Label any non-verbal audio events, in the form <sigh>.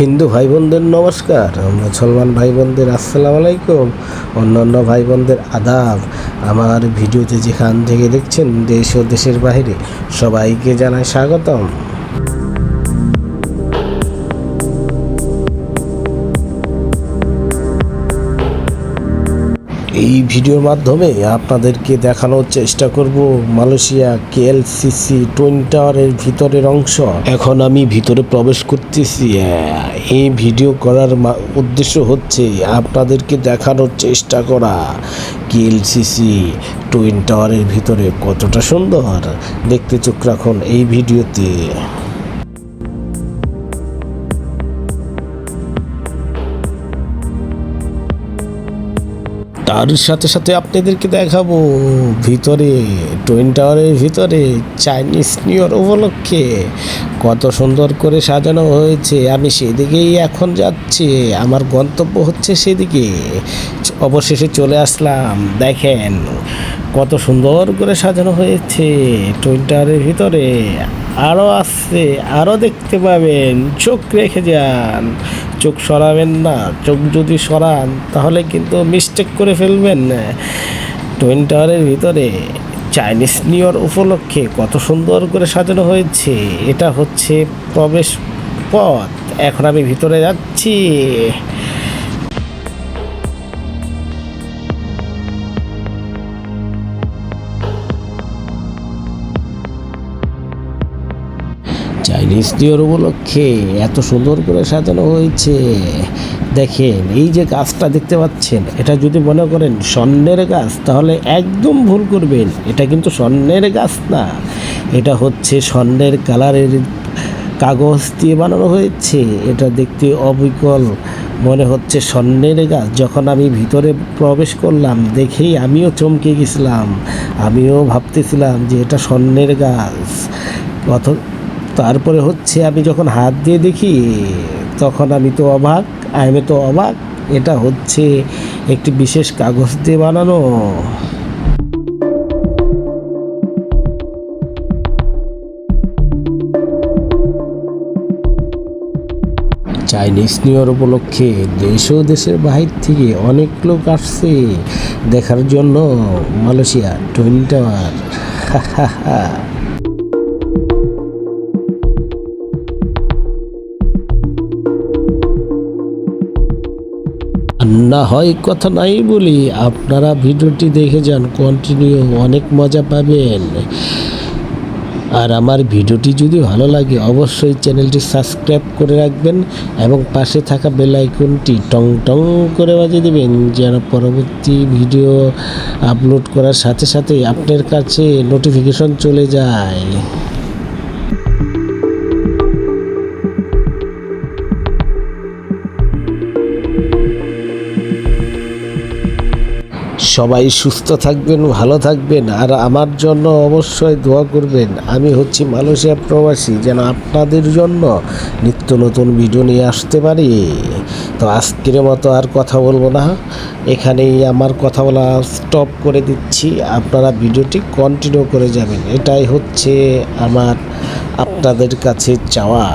হিন্দু ভাই বোনদের নমস্কার মুসলমান ভাই বোনদের আসসালামু আলাইকুম, অন্যান্য ভাই বোনদের আদাব। আমার ভিডিওতে যেখান থেকে দেখছেন দেশ ও দেশের বাইরে সবাইকে জানাই স্বাগতম। এই ভিডিওর মাধ্যমে আপনাদেরকে দেখানোর চেষ্টা করব মালয়েশিয়া কেএলসিসি টুইন টাওয়ারের ভিতরের অংশ। এখন আমি ভিতরে প্রবেশ করতেছি। এই ভিডিও করার উদ্দেশ্য হচ্ছে আপনাদেরকে দেখানোর চেষ্টা করা কেএলসিসি টুইন টাওয়ারের ভিতরে কতটা সুন্দর। দেখতে চোখ রাখুন এই ভিডিওতে। তার সাথে সাথে আপনাদেরকে দেখাবো ভিতরে টুইন টাওয়ারের ভিতরে চাইনিজ নিউ ইয়ার উপলক্ষে কত সুন্দর করে সাজানো হয়েছে। আমি সেদিকেই এখন যাচ্ছি, আমার গন্তব্য হচ্ছে সেদিকে। অবশেষে চলে আসলাম, দেখেন কত সুন্দর করে সাজানো হয়েছে টুইন টাওয়ারের ভিতরে। আরও আসছে আরও দেখতে পাবেন, চোখ রেখে যান। চোখ সরাবেন না, চোখ যদি সরান, তাহলে কিন্তু মিস্টেক করে ফেলবেন। টুইন টাওয়ারের ভিতরে চাইনিজ নিউ ইয়ার উপলক্ষে কত সুন্দর করে সাজানো হয়েছে। এটা হচ্ছে প্রবেশ পথ। এখন আমি ভিতরে যাচ্ছি। চাইনিজ নিউ উপলক্ষে এত সুন্দর করে সাজানো হয়েছে। দেখেন, এই যে গাছটা দেখতে পাচ্ছেন, এটা যদি মনে করেন স্বর্ণের গাছ, তাহলে একদম ভুল করবেন। এটা কিন্তু স্বর্ণের গাছ না। এটা হচ্ছে স্বর্ণের কালারের কাগজ দিয়ে বানানো হয়েছে। এটা দেখতে অবিকল। মনে হচ্ছে স্বর্ণের গাছ। যখন আমি ভিতরে প্রবেশ করলাম, দেখেই আমিও চমকে গেছিলাম। আমিও ভাবতেছিলাম যে এটা স্বর্ণের গাছ। অথ তারপরে হচ্ছে আমি যখন হাত দিয়ে দেখি, তখন আমি তো অবাক, আমি তো অবাক, এটা হচ্ছে একটি বিশেষ কাগজ দিয়ে বানানো। চাইনিজ নিউ ইয়ার উপলক্ষে দেশ ও দেশের বাহির থেকে অনেক লোক আসছে দেখার জন্য মালয়েশিয়া, টুইন টাওয়ার। <laughs> না হয় কথা নাই বলি, আপনারা ভিডিওটি দেখে যান কন্টিনিউ অনেক মজা পাবেন। আর আমার ভিডিওটি যদি ভালো লাগে, অবশ্যই চ্যানেলটি সাবস্ক্রাইব করে রাখবেন এবং পাশে থাকা বেল আইকনটি টং টং করে বাজিয়ে দেবেন, যেন পরবর্তী ভিডিও আপলোড করার সাথে সাথে আপনার কাছে নোটিফিকেশন চলে যায়। সবাই সুস্থ থাকবেন, ভালো থাকবেন, আর আমার জন্য অবশ্যই দোয়া করবেন। আমি হচ্ছি মালয়েশিয়া প্রবাসী, যেন আপনাদের জন্য নিত্য নতুন ভিডিও নিয়ে আসতে পারি। তো আজকের মতো আর কথা বলব না। এখানেই আমার কথা বলা স্টপ করে দিচ্ছি। আপনারা ভিডিওটি কন্টিনিউ করে যাবেন। এটাই হচ্ছে আমার আপনাদের কাছে চাওয়া।